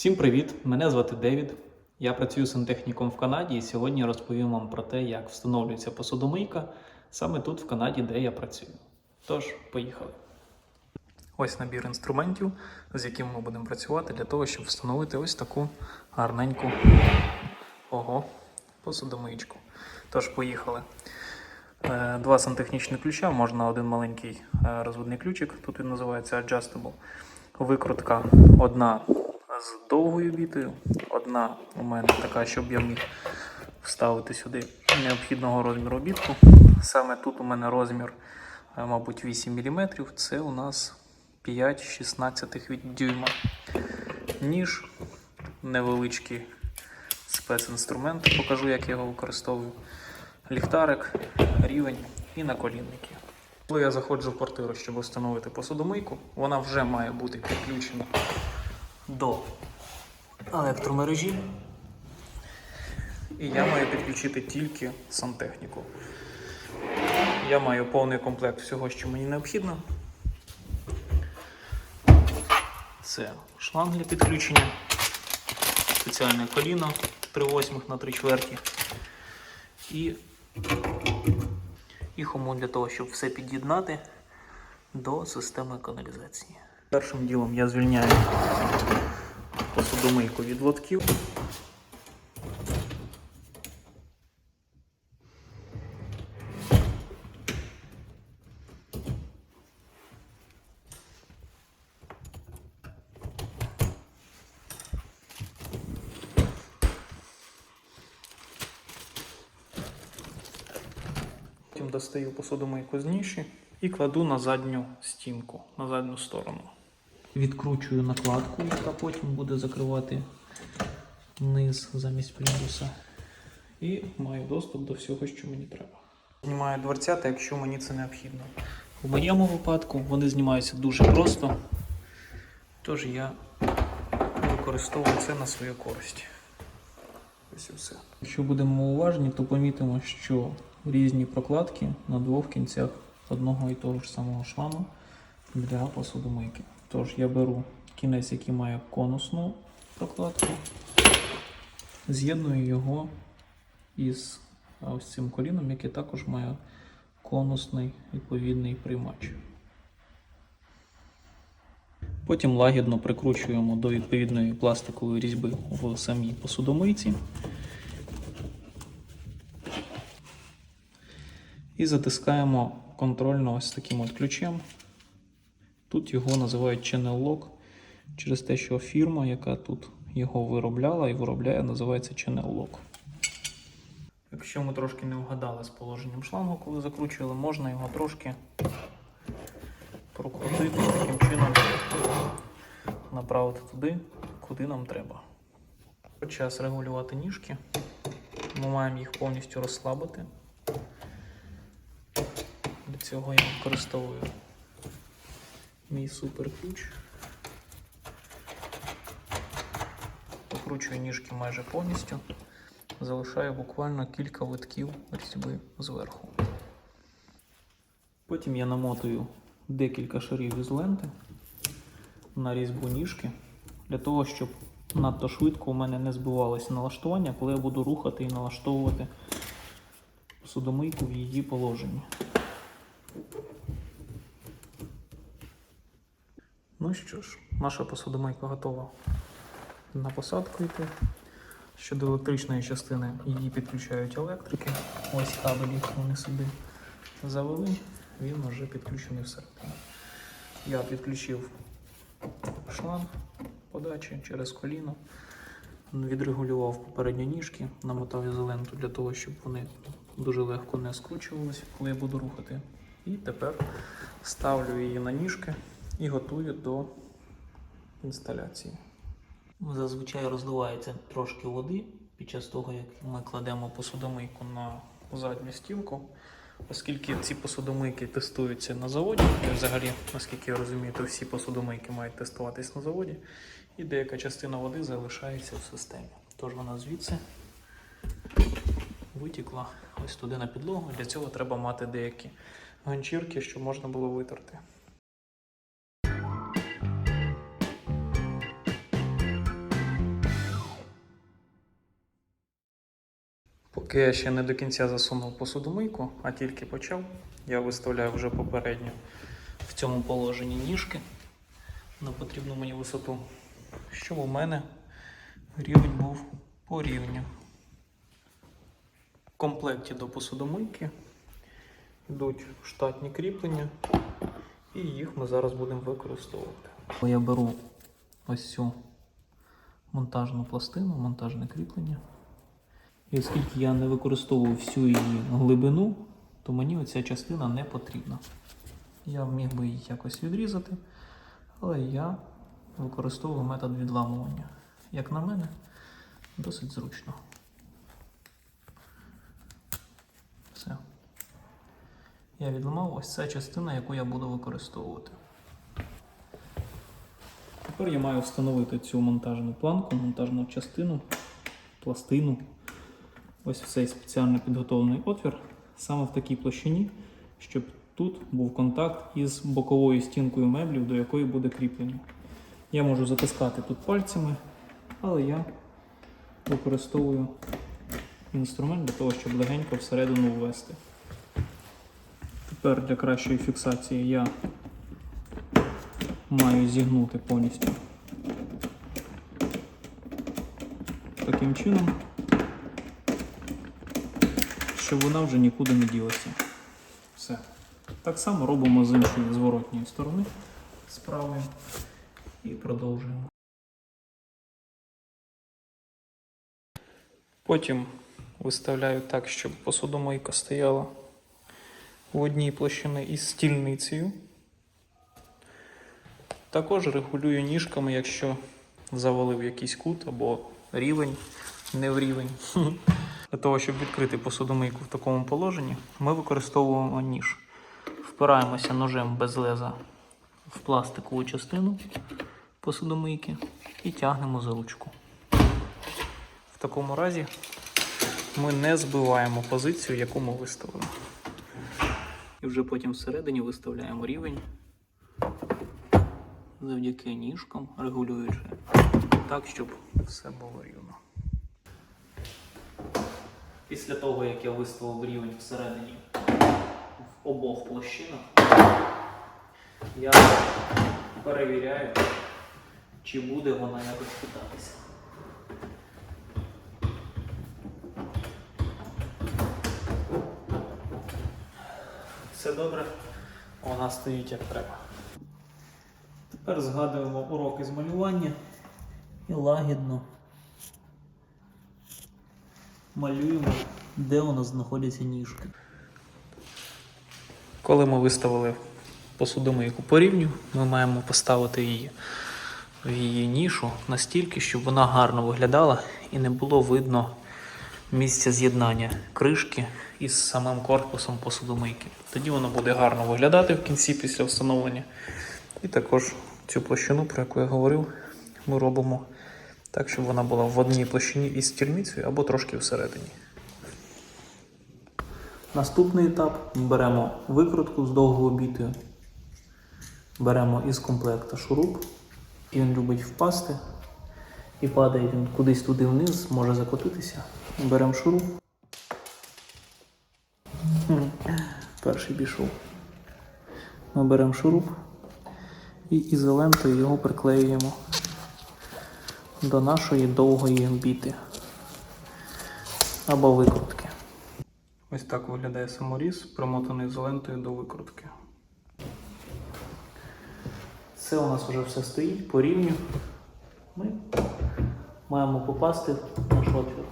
Всім привіт! Мене звати Девід. Я працюю сантехніком в Канаді і сьогодні розповім вам про те, як встановлюється посудомийка саме тут, в Канаді, де я працюю. Тож, поїхали. Ось набір інструментів, з яким ми будемо працювати для того, щоб встановити ось таку гарненьку ого, посудомиєчку. Тож, поїхали. Е, Два сантехнічні ключа, можна один маленький е, розводний ключик, тут він називається Adjustable. Викрутка одна з довгою бітою, одна у мене така, щоб я міг вставити сюди необхідного розміру бітку. Саме тут у мене розмір, е, мабуть, 8 мм. Це у нас 5,16 від дюйма. Ніж, невеличкий спецінструмент, покажу, як я його використовую. Ліхтарик, рівень і наколінники. Коли я заходжу в квартиру, щоб встановити посудомийку, вона вже має бути підключена до електромережі. І я маю підключити тільки сантехніку. Я маю повний комплект всього, що мені необхідно. Це шланг для підключення, спеціальне коліно 3 восьмих на 3 чверті і, і хомут для того, щоб все під'єднати до системи каналізації. Першим ділом я звільняю посудомийку від лотків. Потім достаю посудомийку з ніші і кладу на задню стінку, на задню сторону. Відкручую накладку, яка потім буде закривати низ замість плінтуса. І маю доступ до всього, що мені треба. Знімаю дверцята, якщо мені це необхідно. У моєму випадку вони знімаються дуже просто, тож я використовую це на свою користь. Ось і все. Якщо будемо уважні, то помітимо, що різні прокладки на двох кінцях одного і того ж самого шлангу для посудомийки. Тож я беру кінець, який має конусну прокладку, з'єдную його із ось цим коліном, яке також має конусний відповідний приймач. Потім лагідно прикручуємо до відповідної пластикової різьби в самій посудомийці. І затискаємо контрольно ось таким от ключем. Тут його називають Channel Lock через те, що фірма, яка тут його виробляла і виробляє, називається Channel Lock. Якщо ми трошки не вгадали з положенням шлангу, коли закручували, можна його трошки прокрутити таким чином направити туди, куди нам треба. Час регулювати ніжки. Ми маємо їх повністю розслабити. Для цього я використовую мій суперключ. Покручую ніжки майже повністю. Залишаю буквально кілька витків різьби зверху. Потім я намотую декілька шарів ізоленти на різьбу ніжки, для того, щоб надто швидко у мене не збивалося налаштування, коли я буду рухати і налаштовувати судомийку в її положенні. Ну що ж, наша посудомийка готова на посадку йти. Щодо електричної частини, її підключають електрики. Ось кабель їх вони сюди завели, він вже підключений всередині. Я підключив шланг подачі через коліно, відрегулював попередні ніжки, намотав ізоленту для того, щоб вони дуже легко не скручувалися, коли я буду рухати. І тепер ставлю її на ніжки і готую до інсталяції. Зазвичай розливається трошки води під час того, як ми кладемо посудомийку на задню стінку. Оскільки ці посудомийки тестуються на заводі, і взагалі, наскільки я розумію, то всі посудомийки мають тестуватись на заводі, і деяка частина води залишається в системі. Тож вона звідси витікла ось туди на підлогу. Для цього треба мати деякі ганчірки, щоб можна було витерти. Поки я ще не до кінця засунув посудомийку, а тільки почав, я виставляю вже попередньо в цьому положенні ніжки на потрібну мені висоту, щоб у мене рівень був по рівню. В комплекті до посудомийки йдуть штатні кріплення, і їх ми зараз будемо використовувати. Я беру ось цю монтажну пластину, монтажне кріплення. І оскільки я не використовую всю її глибину, то мені оця частина не потрібна. Я міг би її якось відрізати, але я використовую метод відламування. Як на мене, досить зручно. Все. Я відламав ось ця частина, яку я буду використовувати. Тепер я маю встановити цю монтажну планку, монтажну частину, пластину. Ось в цей спеціально підготовлений отвір, саме в такій площині, щоб тут був контакт із боковою стінкою меблів, до якої буде кріплення. Я можу затискати тут пальцями, але я використовую інструмент для того, щоб легенько всередину ввести. Тепер для кращої фіксації я маю зігнути повністю таким чином, щоб вона вже нікуди не ділася. Все. Так само робимо з іншої зворотньої сторони, з правої, і продовжуємо. Потім виставляю так, щоб посудомийка стояла в одній площині із стільницею. Також регулюю ніжками, якщо завалив якийсь кут або рівень не в рівень. Для того, щоб відкрити посудомийку в такому положенні, ми використовуємо ніж. Впираємося ножем без леза в пластикову частину посудомийки і тягнемо за ручку. В такому разі ми не збиваємо позицію, яку ми виставили. І вже потім всередині виставляємо рівень завдяки ніжкам, регулюючи так, щоб все було рівно. Після того, як я виставив рівень всередині в обох площинах, я перевіряю, чи буде вона якось хитатися. Все добре, вона стоїть як треба. Тепер згадуємо уроки з малювання і лагідно малюємо, де у нас знаходяться ніжки. Коли ми виставили посудомийку по рівню, ми маємо поставити її в її нішу настільки, щоб вона гарно виглядала і не було видно місця з'єднання кришки із самим корпусом посудомийки. Тоді воно буде гарно виглядати в кінці після встановлення. І також цю площину, про яку я говорив, ми робимо так, щоб вона була в одній площині із стільницею або трошки всередині. Наступний етап беремо викрутку з довгою бітою, беремо із комплекта шуруп, і він любить впасти і падає він кудись туди вниз, може закотитися. Беремо шуруп. Перший пішов. Ми беремо шуруп і ізолентою його приклеюємо до нашої довгої біти або викрутки. Ось так виглядає саморіз, примотаний ізолентою до викрутки. Це у нас вже все стоїть по рівню. Ми маємо попасти в наш отвір.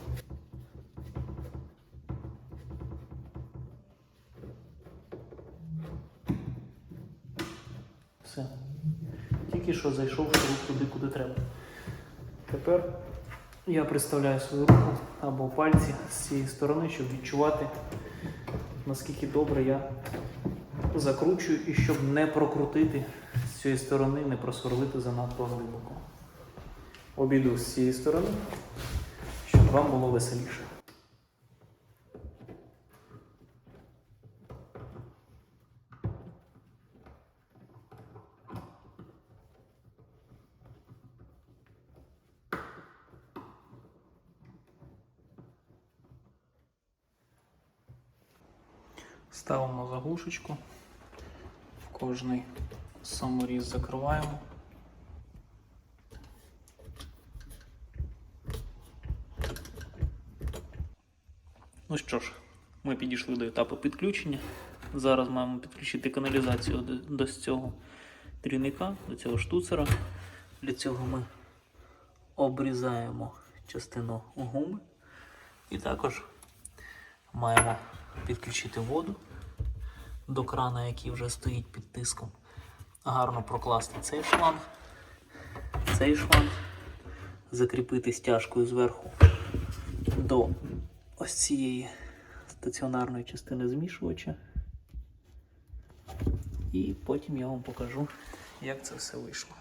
Все. Тільки що зайшов шуруп туди, куди треба. Тепер я приставляю свою руку або пальці з цієї сторони, щоб відчувати, наскільки добре я закручую і щоб не прокрутити з цієї сторони, не просверлити занадто глибоко. Обійду з цієї сторони, щоб вам було веселіше. Заглушечку. В кожний саморіз закриваємо. Ну що ж, ми підійшли до етапу підключення. Зараз маємо підключити каналізацію до, до цього трійника, до цього штуцера. Для цього ми обрізаємо частину гуми і також маємо підключити воду до крана, який вже стоїть під тиском. Гарно прокласти цей шланг, цей шланг, закріпити стяжкою зверху до ось цієї стаціонарної частини змішувача. І потім я вам покажу, як це все вийшло.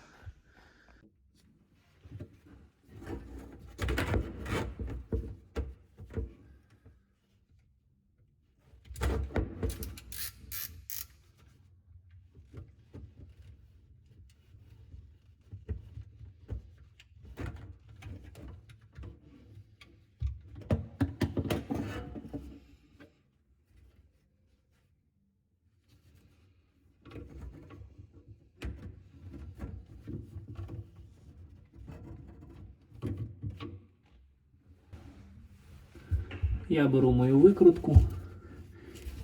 Я беру мою викрутку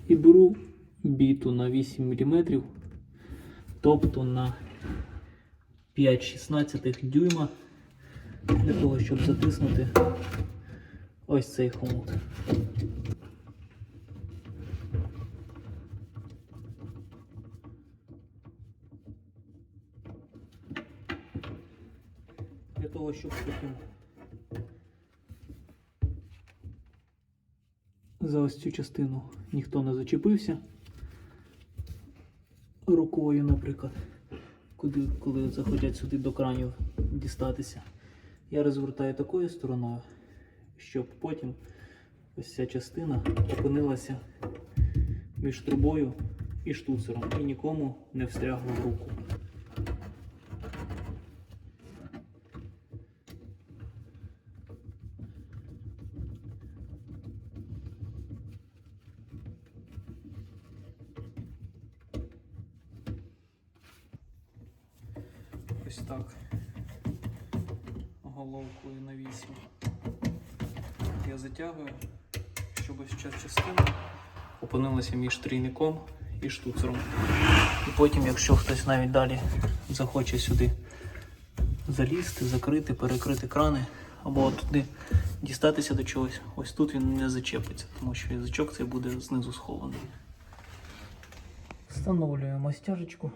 і беру біту на 8 мм, тобто на 5-16 дюйма для того, щоб затиснути ось цей хомут. Для того, щоб потім за ось цю частину ніхто не зачепився рукою, наприклад, куди, коли заходять сюди до кранів дістатися. Я розвертаю такою стороною, щоб потім ось ця частина опинилася між трубою і штуцером і нікому не встрягла в руку. Ось так. Головкою на 8. Я затягую, щоб ось ця частина опинилася між трійником і штуцером. І потім, якщо хтось навіть далі захоче сюди залізти, закрити, перекрити крани, або туди дістатися до чогось, ось тут він не зачепиться, тому що язичок цей буде знизу схований. Встановлюємо стяжечку.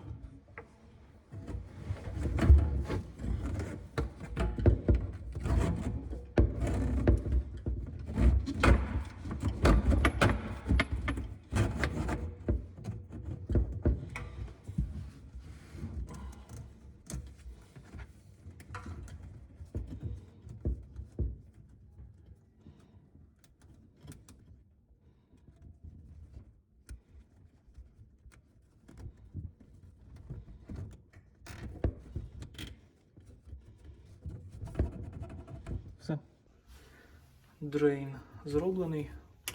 Дрейн зроблений.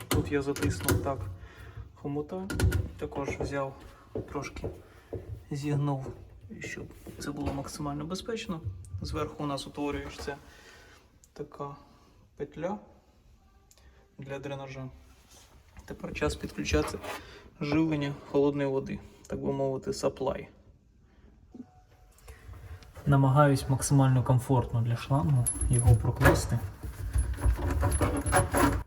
Тут я затиснув так хомута. Також взяв трошки зігнув, щоб це було максимально безпечно. Зверху у нас утворюється така петля для дренажа. Тепер час підключати живлення холодної води, так би мовити, supply. Намагаюсь максимально комфортно для шлангу його прокласти. Thank you.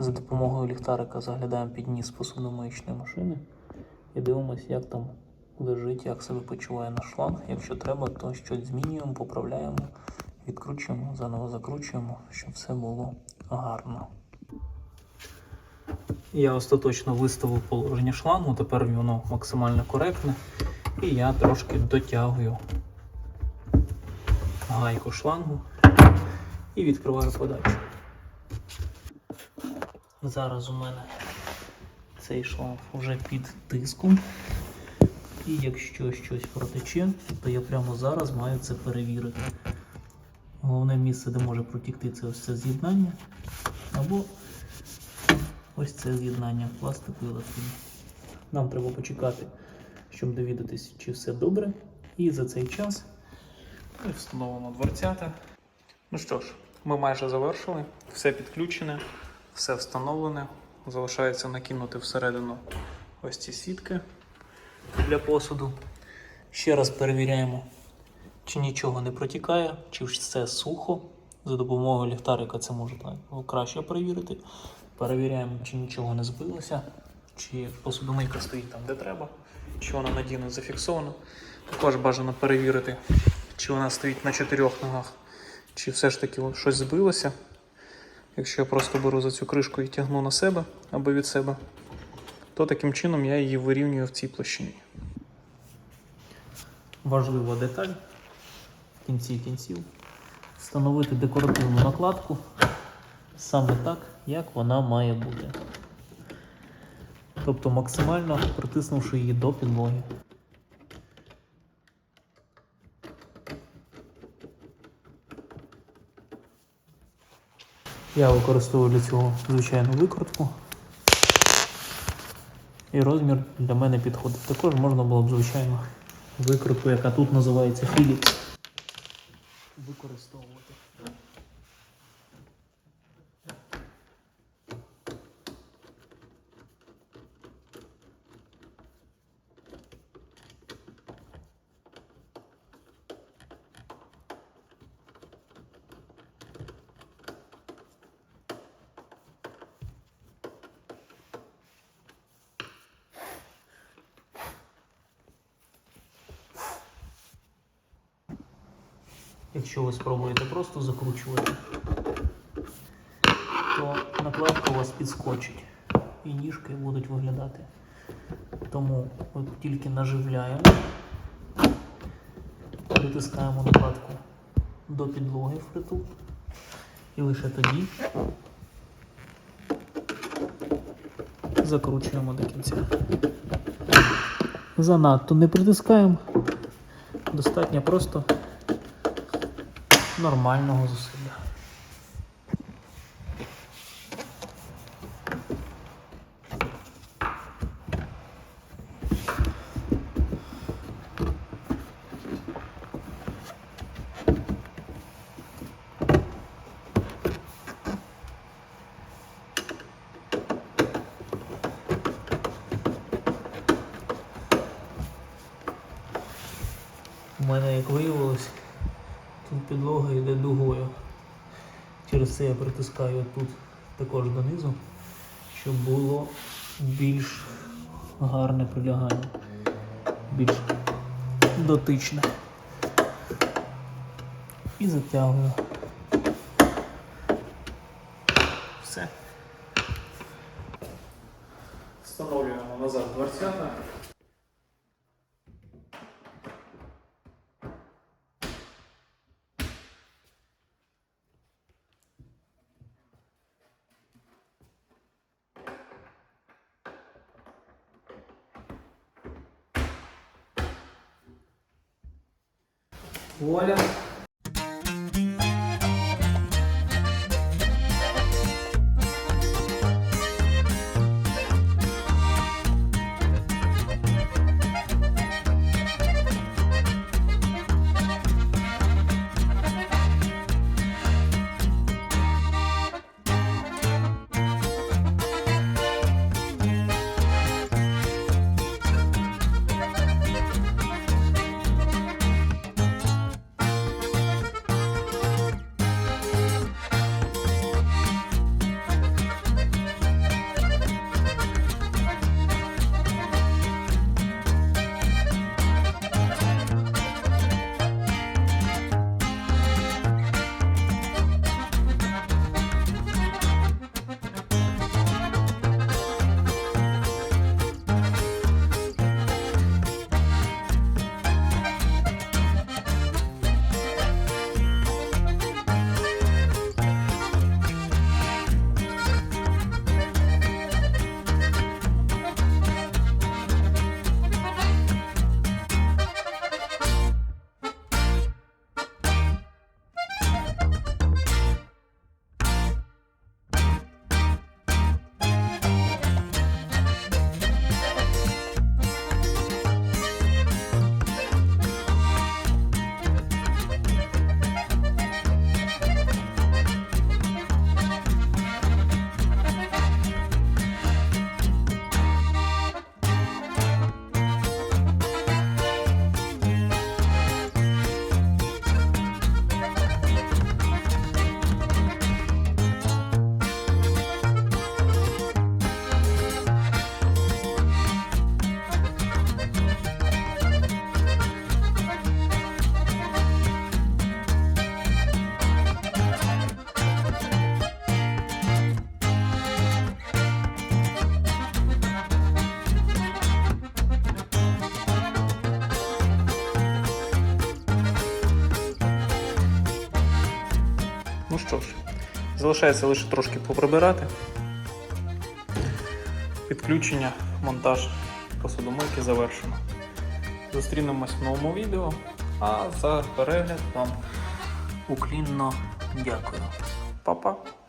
За допомогою ліхтарика заглядаємо під ніс посудомоїчної машини і дивимося, як там лежить, як себе почуває наш шланг. Якщо треба, то щось змінюємо, поправляємо, відкручуємо, заново закручуємо, щоб все було гарно. Я остаточно виставив положення шлангу, тепер воно максимально коректне. І я трошки дотягую гайку шлангу і відкриваю подачу. Зараз у мене цей шланг вже під тиском. І якщо щось протече, то я прямо зараз маю це перевірити. Головне місце, де може протікти, це ось це з'єднання. Або ось це з'єднання пластику і латуні. Нам треба почекати, щоб довідатись, чи все добре. І за цей час встановимо дверцята. Ну що ж, ми майже завершили, все підключене, все встановлене. Залишається накинути всередину ось ці сітки для посуду. Ще раз перевіряємо, чи нічого не протікає, чи все сухо. За допомогою ліхтарика це можна краще перевірити. Перевіряємо, чи нічого не збилося, чи посудомийка стоїть там, де треба, чи вона надійно зафіксована. Також бажано перевірити, чи вона стоїть на чотирьох ногах, чи все ж таки щось збилося. Якщо я просто беру за цю кришку і тягну на себе або від себе, то таким чином я її вирівнюю в цій площині. Важлива деталь в кінці кінців встановити декоративну накладку саме так, як вона має бути. Тобто максимально притиснувши її до підлоги. Я використовую для цього звичайну викрутку. І розмір для мене підходить. Також можна було б, звичайно, викрутку, яка тут називається Philips, використовувати. Якщо ви спробуєте просто закручувати, то накладка у вас підскочить і ніжки будуть виглядати. Тому ми тільки наживляємо, притискаємо накладку до підлоги впритул і лише тоді закручуємо до кінця. Занадто не притискаємо, достатньо просто нормального зусилля. У мене, як виявилось, Тут підлога йде дугою. Через це я притискаю тут також донизу, щоб було більш гарне прилягання, більш дотичне. І затягую. Все. Встановлюємо назад дверцята. Olha, залишається лише трошки поприбирати. Підключення, монтаж посудомийки завершено. Зустрінемось в новому відео. А за перегляд вам уклінно дякую. Па-па!